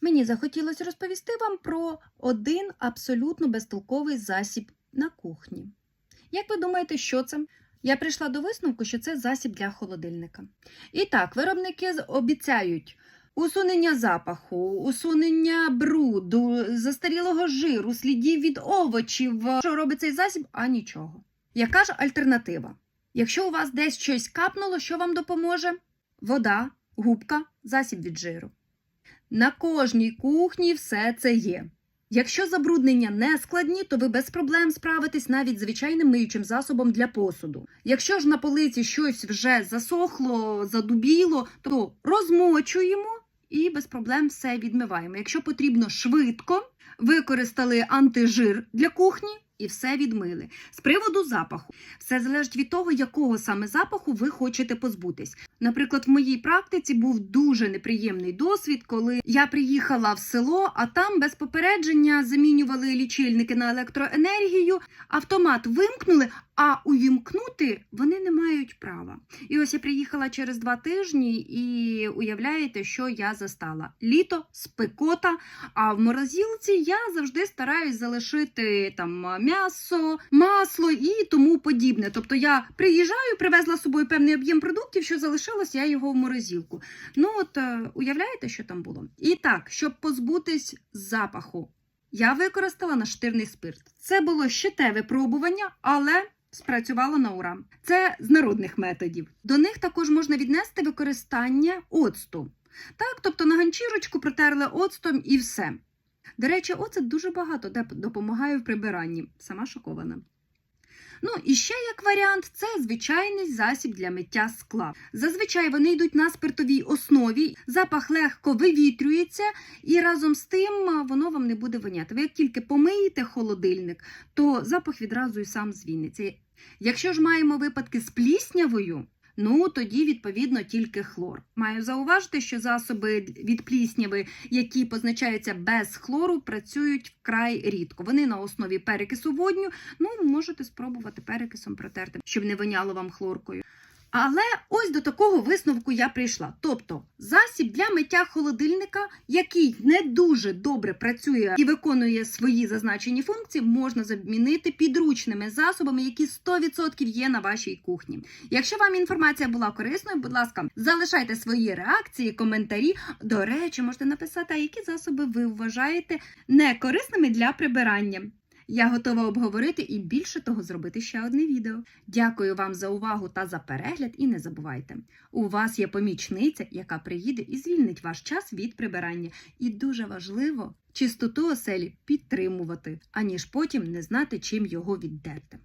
Мені захотілося розповісти вам про один абсолютно безтолковий засіб на кухні. Як ви думаєте, що це? Я прийшла до висновку, що це засіб для холодильника. І так, виробники обіцяють усунення запаху, усунення бруду, застарілого жиру, слідів від овочів. Що робить цей засіб? А нічого. Яка ж альтернатива? Якщо у вас десь щось капнуло, що вам допоможе? Вода, губка, засіб від жиру. На кожній кухні все це є. Якщо забруднення не складні, то ви без проблем справитесь навіть звичайним миючим засобом для посуду. Якщо ж на полиці щось вже засохло, задубіло, то розмочуємо і без проблем все відмиваємо. Якщо потрібно швидко, використали антижир для кухні і все відмили. З приводу запаху, все залежить від того, якого саме запаху ви хочете позбутись. Наприклад, в моїй практиці був дуже неприємний досвід, коли я приїхала в село, а там без попередження замінювали лічильники на електроенергію, автомат вимкнули, а увімкнути вони не мають права. І ось я приїхала через два тижні, і уявляєте, що я застала літо, спекота. А в морозилці я завжди стараюсь залишити там м'ясо, масло і тому подібне. Тобто я приїжджаю, привезла з собою певний об'єм продуктів, що залишилось, я його в морозилку. Ну от е, уявляєте, що там було? І так, щоб позбутись запаху, я використала наштирний спирт. Це було щите випробування, але спрацювало на ура. Це з народних методів. До них також можна віднести використання оцту. Так, тобто на ганчірочку протерли оцтом і все. До речі, оцет дуже багато де допомагає в прибиранні. Сама шокована. Ну і ще як варіант, це звичайний засіб для миття скла. Зазвичай вони йдуть на спиртовій основі, запах легко вивітрюється, і разом з тим воно вам не буде воняти. Ви як тільки помиєте холодильник, то запах відразу і сам звільниться. Якщо ж маємо випадки з пліснявою, ну тоді відповідно тільки хлор. Маю зауважити, що засоби від плісняви, які позначаються без хлору, працюють вкрай рідко. Вони на основі перекису водню. Ну, можете спробувати перекисом протерти, щоб не воняло вам хлоркою. Але ось до такого висновку я прийшла. Тобто засіб для миття холодильника, який не дуже добре працює і виконує свої зазначені функції, можна замінити підручними засобами, які 100% є на вашій кухні. Якщо вам інформація була корисною, будь ласка, залишайте свої реакції, коментарі. До речі, можете написати, які засоби ви вважаєте некорисними для прибирання. Я готова обговорити і більше того зробити ще одне відео. Дякую вам за увагу та за перегляд. І не забувайте, у вас є помічниця, яка приїде і звільнить ваш час від прибирання. І дуже важливо чистоту оселі підтримувати, аніж потім не знати, чим його віддерти.